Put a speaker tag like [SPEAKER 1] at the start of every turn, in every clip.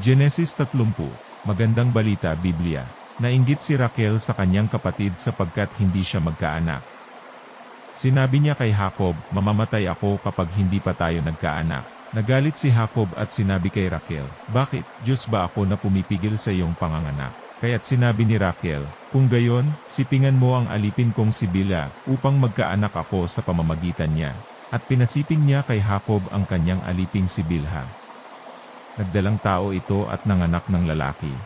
[SPEAKER 1] Genesis 30, Magandang Balita Biblia. Nainggit si Raquel sa kanyang kapatid sapagkat hindi siya magkaanak. Sinabi niya kay Jacob, mamamatay ako kapag hindi pa tayo nagkaanak. Nagalit si Jacob at sinabi kay Raquel, Bakit, Diyos ba ako na pumipigil sa iyong panganganak? Kaya't sinabi ni Raquel, Kung gayon, sipingan mo ang alipin kong si Bila, upang magkaanak ako sa pamamagitan niya. At pinasiping niya kay Jacob ang kanyang aliping si Bilha. Nagdalang tao ito at nanganak ng lalaki.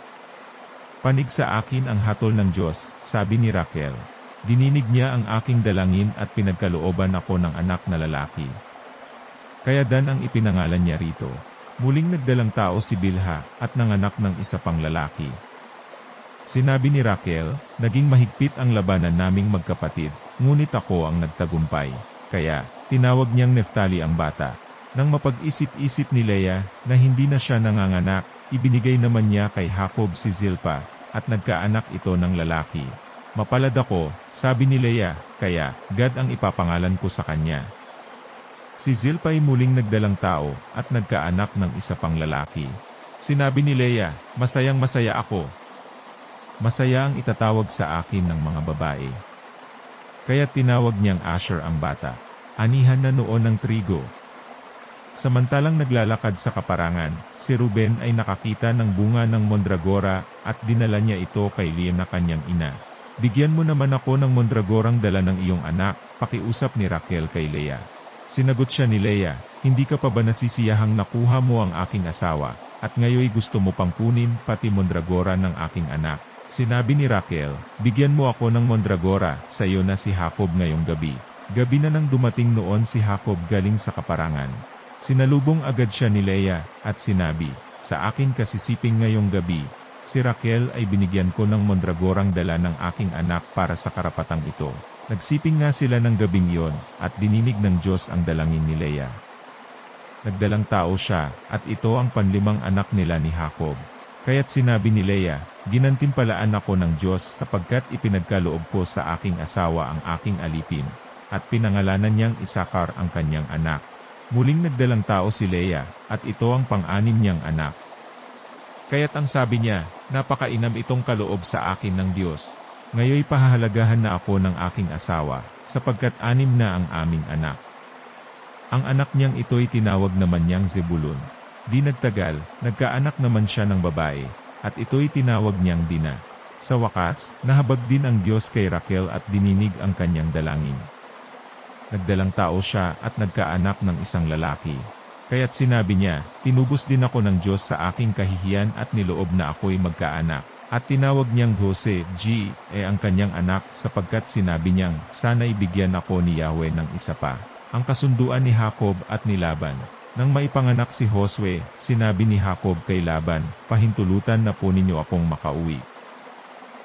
[SPEAKER 1] Panig sa akin ang hatol ng Diyos, sabi ni Raquel. Dininig niya ang aking dalangin at pinagkalooban ako ng anak na lalaki. Kaya Dan ang ipinangalan niya rito. Muling nagdalang tao si Bilha at nanganak ng isa pang lalaki. Sinabi ni Raquel, naging mahigpit ang labanan naming magkapatid, ngunit ako ang nagtagumpay. Kaya, tinawag niyang Neftali ang bata. Nang mapag-isip-isip ni Leah na hindi na siya nanganganak, ibinigay naman niya kay Jacob si Zilpa, at nagkaanak ito ng lalaki. Mapalad ako, sabi ni Leah, kaya, Gad ang ipapangalan ko sa kanya. Si Zilpa ay muling nagdalang tao, at nagkaanak ng isa pang lalaki. Sinabi ni Leah, masayang masaya ako. Masaya ang itatawag sa akin ng mga babae. Kaya tinawag niyang Asher ang bata. Anihan na noon ng trigo, Samantalang naglalakad sa kaparangan, si Ruben ay nakakita ng bunga ng mondragora at dinala niya ito kay Liam na kanyang ina. Bigyan mo naman ako ng mondragorang dala ng iyong anak, pakiusap ni Raquel kay Leah. Sinagot siya ni Leah, hindi ka pa ba nasisiyahang nakuha mo ang aking asawa, at ngayoy gusto mo pang kunin pati mondragora ng aking anak. Sinabi ni Raquel, bigyan mo ako ng mondragora, sa iyo na si Jacob ngayong gabi. Gabi na nang dumating noon si Jacob galing sa kaparangan. Sinalubong agad siya ni Leia, at sinabi, Sa akin kasisiping ngayong gabi, si Raquel ay binigyan ko ng mondragorang dala ng aking anak para sa karapatang ito. Nagsiping nga sila ng gabing yon, at dininig ng Diyos ang dalangin ni Leia. Nagdalang tao siya, at ito ang panlimang anak nila ni Jacob. Kaya't sinabi ni Leia, Ginantimpalaan ako ng Diyos sapagkat ipinagkaloob ko sa aking asawa ang aking alipin, at pinangalanan niyang Isakar ang kanyang anak. Muling nagdalang tao si Leia, at ito ang pang-anim niyang anak. Kaya't ang sabi niya, napakainam itong kaloob sa akin ng Diyos. Ngayoy pahahalagahan na ako ng aking asawa, sapagkat anim na ang aming anak. Ang anak niyang ito'y tinawag naman niyang Zebulun. Di nagtagal, nagkaanak naman siya ng babae, at ito'y tinawag niyang Dina. Sa wakas, nahabag din ang Diyos kay Raquel at dininig ang kanyang dalangin nagdalang tao siya at nagkaanak ng isang lalaki. Kaya't sinabi niya, tinubos din ako ng Diyos sa aking kahihiyan at niloob na ako'y magkaanak. At tinawag niyang Jose, G, e ang kanyang anak, sapagkat sinabi niyang, sana ibigyan ako ni Yahweh ng isa pa. Ang kasunduan ni Jacob at ni Laban. Nang maipanganak si Josue, sinabi ni Jacob kay Laban, pahintulutan na po ninyo akong makauwi.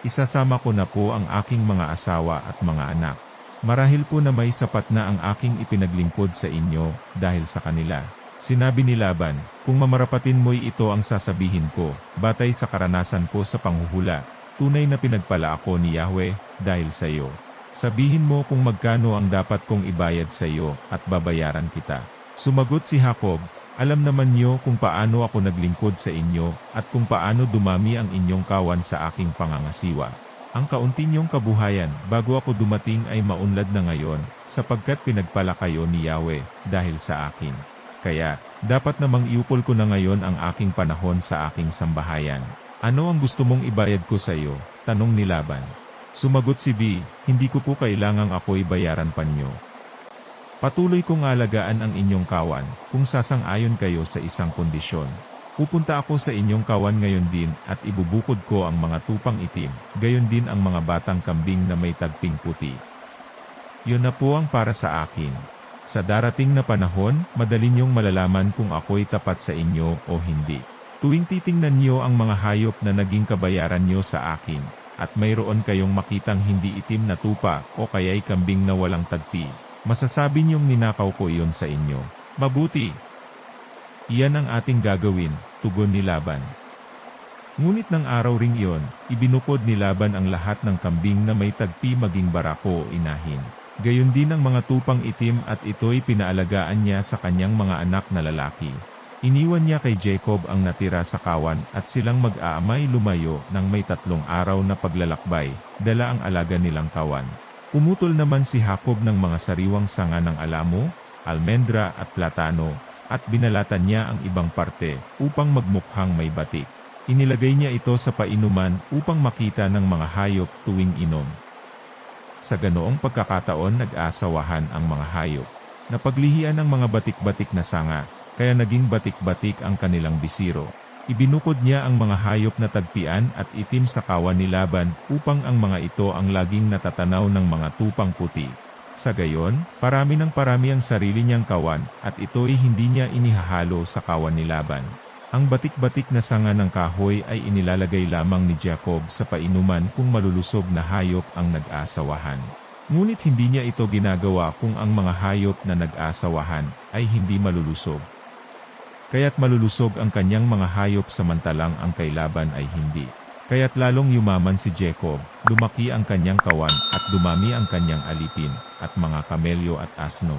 [SPEAKER 1] Isasama ko na po ang aking mga asawa at mga anak. Marahil po na may sapat na ang aking ipinaglingkod sa inyo, dahil sa kanila. Sinabi ni Laban, kung mamarapatin mo'y ito ang sasabihin ko, batay sa karanasan ko sa panghuhula, tunay na pinagpala ako ni Yahweh, dahil sa iyo. Sabihin mo kung magkano ang dapat kong ibayad sa iyo, at babayaran kita. Sumagot si Jacob, alam naman niyo kung paano ako naglingkod sa inyo, at kung paano dumami ang inyong kawan sa aking pangangasiwa. Ang kaunti niyong kabuhayan bago ako dumating ay maunlad na ngayon, sapagkat pinagpala kayo ni Yahweh, dahil sa akin. Kaya, dapat namang iupol ko na ngayon ang aking panahon sa aking sambahayan. Ano ang gusto mong ibayad ko sa iyo? Tanong ni Laban. Sumagot si B, hindi ko po kailangang ako'y bayaran pa niyo. Patuloy kong alagaan ang inyong kawan, kung sasang-ayon kayo sa isang kondisyon. Pupunta ako sa inyong kawan ngayon din at ibubukod ko ang mga tupang itim, gayon din ang mga batang kambing na may tagping puti. Yun na po ang para sa akin. Sa darating na panahon, madali niyong malalaman kung ako'y tapat sa inyo o hindi. Tuwing titingnan niyo ang mga hayop na naging kabayaran niyo sa akin, at mayroon kayong makitang hindi itim na tupa o kaya'y kambing na walang tagpi, masasabi niyong ninakaw ko iyon sa inyo. Mabuti, Iyan ang ating gagawin, tugon ni Laban. Ngunit ng araw ring iyon, ibinukod ni Laban ang lahat ng kambing na may tagpi maging barako o inahin. Gayon din ang mga tupang itim at ito'y pinaalagaan niya sa kanyang mga anak na lalaki. Iniwan niya kay Jacob ang natira sa kawan at silang mag-aamay lumayo ng may tatlong araw na paglalakbay, dala ang alaga nilang kawan. Pumutol naman si Jacob ng mga sariwang sanga ng alamo, almendra at platano, at binalatan niya ang ibang parte upang magmukhang may batik. Inilagay niya ito sa painuman upang makita ng mga hayop tuwing inom. Sa ganoong pagkakataon nag-asawahan ang mga hayop. Napaglihian ang mga batik-batik na sanga, kaya naging batik-batik ang kanilang bisiro. Ibinukod niya ang mga hayop na tagpian at itim sa kawan ni Laban upang ang mga ito ang laging natatanaw ng mga tupang puti. Sa gayon, parami ng parami ang sarili niyang kawan at ito'y hindi niya inihahalo sa kawan ni Laban. Ang batik-batik na sanga ng kahoy ay inilalagay lamang ni Jacob sa painuman kung malulusog na hayop ang nag-asawahan. Ngunit hindi niya ito ginagawa kung ang mga hayop na nag-asawahan ay hindi malulusog. Kaya't malulusog ang kanyang mga hayop samantalang ang kay Laban ay hindi. Kaya't lalong yumaman si Jacob, lumaki ang kanyang kawan at dumami ang kanyang alipin, at mga kamelyo at asno.